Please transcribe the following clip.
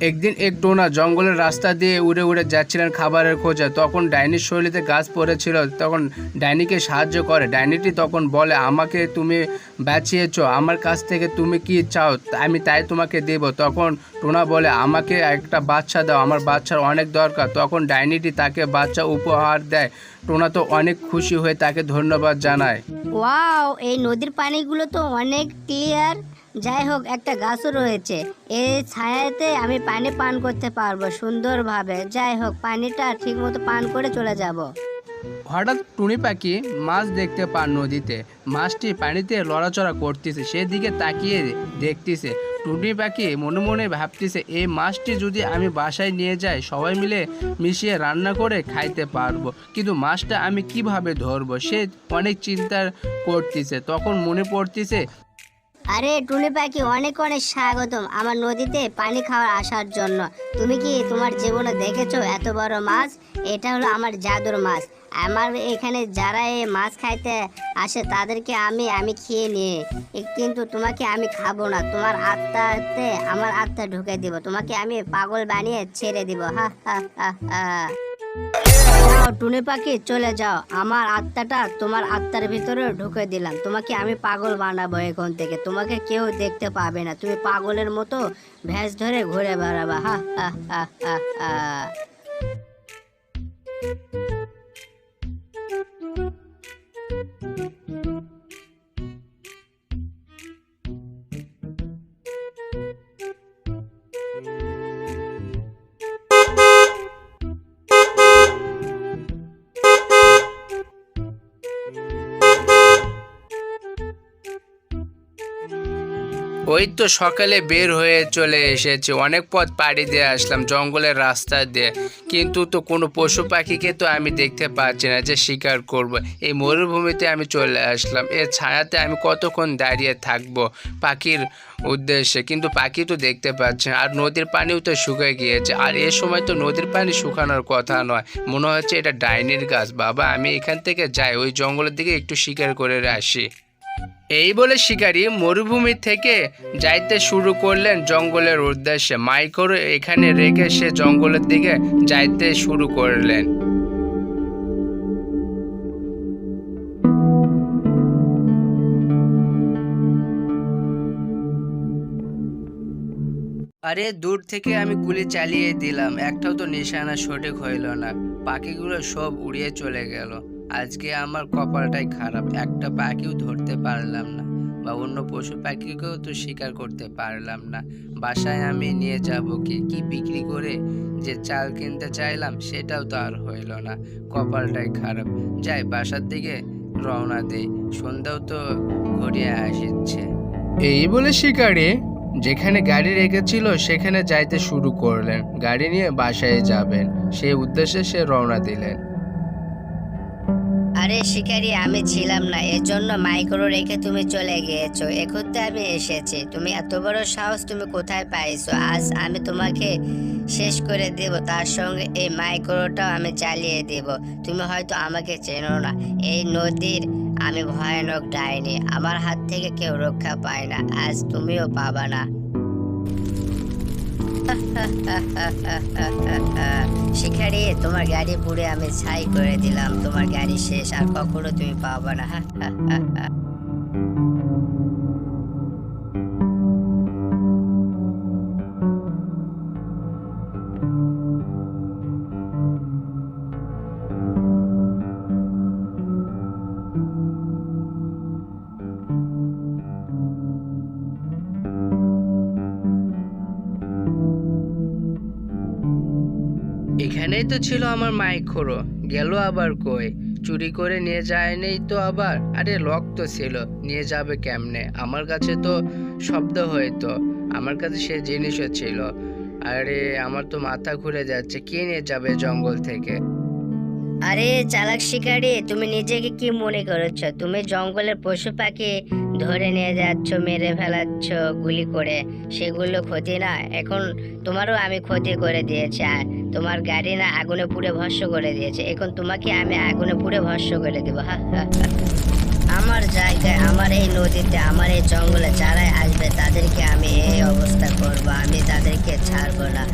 একদিন এক টোনা জঙ্গলের রাস্তা দিয়ে উড়ে উড়ে যাচ্ছিলেন খাবারের খোঁজে। তখন ডাইনির শৈলীতে গাছ পড়েছিল, তখন ডাইনিকে সাহায্য করে। ডাইনিটি তখন বলে, আমাকে তুমি বাঁচিয়েছো, আমার কাছ থেকে তুমি কি চাও, আমি তাই তোমাকে দেব। তখন টোনা বলে, আমাকে একটা বাচ্চা দাও, আমার বাচ্চার অনেক দরকার। তখন ডাইনিটি তাকে বাচ্চা উপহার দেয়। টোনা তো অনেক খুশি হয়ে তাকে ধন্যবাদ জানায়। ওয়াও, এই নদীর পানিগুলো তো অনেক ক্লিয়ার যাই হোক একটা গাছও রয়েছে। এই ছায়াতে আমি পানি পান করতে পারব সুন্দরভাবে। যাই হোক পানিটা ঠিক মতো পান করে চলে যাব। হঠাৎ টুনি পাখি মাছ দেখতে পান নদীতে। মাছটি পানিতে লড়াচড়া করতেছে, সেদিকে তাকিয়ে দেখতেছে। টুনি পাখি মনে মনে ভাবতেছে, এই মাছটি যদি আমি বাসায় নিয়ে যাই, সবাই মিলে মিশিয়ে রান্না করে খাইতে পারব। কিন্তু মাছটা আমি কীভাবে ধরবো? সে অনেক চিন্তা করতেছে। তখন মনে পড়তেছে আরে টুনি পাখি, অনেক অনেক স্বাগতম। আমার নদীতে পানি খাওয়ার আসার জন্য। তুমি কি তোমার জীবনে দেখেছ এত বড় মাছ? এটা হলো আমার জাদুর মাছ। আমার এখানে যারা এই মাছ খাইতে আসে, তাদেরকে আমি আমি খেয়ে নিয়ে। কিন্তু তোমাকে আমি খাব না। তোমার আত্মাতে আমার আত্মা ঢুকে দিব। তোমাকে আমি পাগল বানিয়ে ছেড়ে দিব। হা হা হা হা। টুনি পাখি, চলে যাও। আমার আত্মাটা তোমার আত্মার ভিতরে ঢুকে দিলাম। তোমাকে আমি পাগল বানাবো এখন থেকে। তোমাকে কেউ দেখতে পাবে না। তুমি পাগলের মতো ভ্যাস ধরে ঘুরে বেড়াবা। হা হা হা হা। ওই তো সকালে বের হয়ে চলে এসেছে। অনেক পথ পাড়ি দিয়ে আসলাম, জঙ্গলের রাস্তা দিয়ে। কিন্তু তো কোনো পশু পাখিকে তো আমি দেখতে পাচ্ছি না যে শিকার করব। এই মরুভূমিতে আমি চলে আসলাম। এর ছায়াতে আমি কতক্ষণ দাঁড়িয়ে থাকব পাখির উদ্দেশ্যে? কিন্তু পাখি তো দেখতে পাচ্ছে। আর নদীর পানিও তো শুকিয়ে গিয়েছে। আর এ সময় তো নদীর পানি শুকানোর কথা নয়। মনে হচ্ছে এটা ডাইনির গাছ। বাবা, আমি এখান থেকে যাই, ওই জঙ্গলের দিকে একটু শিকার করে আসি। এই বলে শিকারী মরুভূমি থেকে যাইতে শুরু করলেন জঙ্গলের উদ্দেশ্যে। মাইক্রো এখানে রেখে সে জঙ্গলের দিকে যাইতে শুরু করলেন। আরে, দূর থেকে আমি গুলি চালিয়ে দিলাম। একটাও তো নিশানা সঠিক হইল না। পাখিগুলো সব উড়িয়ে চলে গেল। আজকে আমার কপালটাই খারাপ। একটা পাখিও ধরতে পারলাম না বা অন্য পশু পাখিকেও তো শিকার করতে পারলাম না। বাসায় আমি নিয়ে যাব কি? কি বিক্রি করে যে চাল কিনতে চাইলাম সেটাও তো আর হইল না। কপালটাই খারাপ। যাই, বাসার দিকে রওনা দেই। সন্ধ্যাও তো ঘুরিয়ে আসছে এই বলে শিকারে, যেখানে গাড়ি রেখেছিল সেখানে যাইতে শুরু করলেন। গাড়ি নিয়ে বাসায় যাবেন। সেই উদ্দেশ্যে সে রওনা দিলেন। আরে শিকারি, আমি ছিলাম না। এর জন্য মাইক্রো রেখে তুমি চলে গিয়েছো। এখন তো আমি এসেছি। তুমি এত বড় সাহস তুমি কোথায় পাইছো? আজ আমি তোমাকে শেষ করে দেব। তার সঙ্গে এই মাইক্রোটাও আমি চালিয়ে দেব। তুমি হয়তো আমাকে চেনো না। এই নদীর আমি ভয়ানক ডাইনি। আমার হাত থেকে কেউ রক্ষা পায় না। আজ তুমিও পাবা না। শিকারি তোমার গাড়ি পুড়ে আমি ছাই করে দিলাম। তোমার গাড়ি শেষ, আর কখনো তুমি পাবা না। এখানেই তো ছিল আমার মাইক্রো গেল আবার কই? চুরি করে নিয়ে যায়নি তো আবার? আরে লক তো ছিল। নিয়ে যাবে কেমনে? আমার কাছে তো শব্দ হয়তো। আমার কাছে সে জিনিসও ছিল। আরে আমার তো মাথা ঘুরে যাচ্ছে। কে নিয়ে যাবে জঙ্গল থেকে? আরে চালাক শিকারি, তুমি নিজেকে কি মনে করছ? তুমি জঙ্গলের পশু পাখি ধরে নিয়ে যাচ্ছ, মেরে ফেলাচ্ছ গুলি করে। সেগুলো ক্ষতি না, এখন তোমারও আমি ক্ষতি করে দিয়েছি। আর তোমার গাড়ি না আগুনে পুড়ে ভস্য করে দিয়েছে। এখন তোমাকে আমি আগুনে পুড়ে ভস্য করে দেবো। আমার জায়গায়, আমার এই নদীতে, আমার এই জঙ্গলে যারাই আসবে, তাদেরকে আমি এই অবস্থা করব। আমি তাদেরকে ছাড়বো না।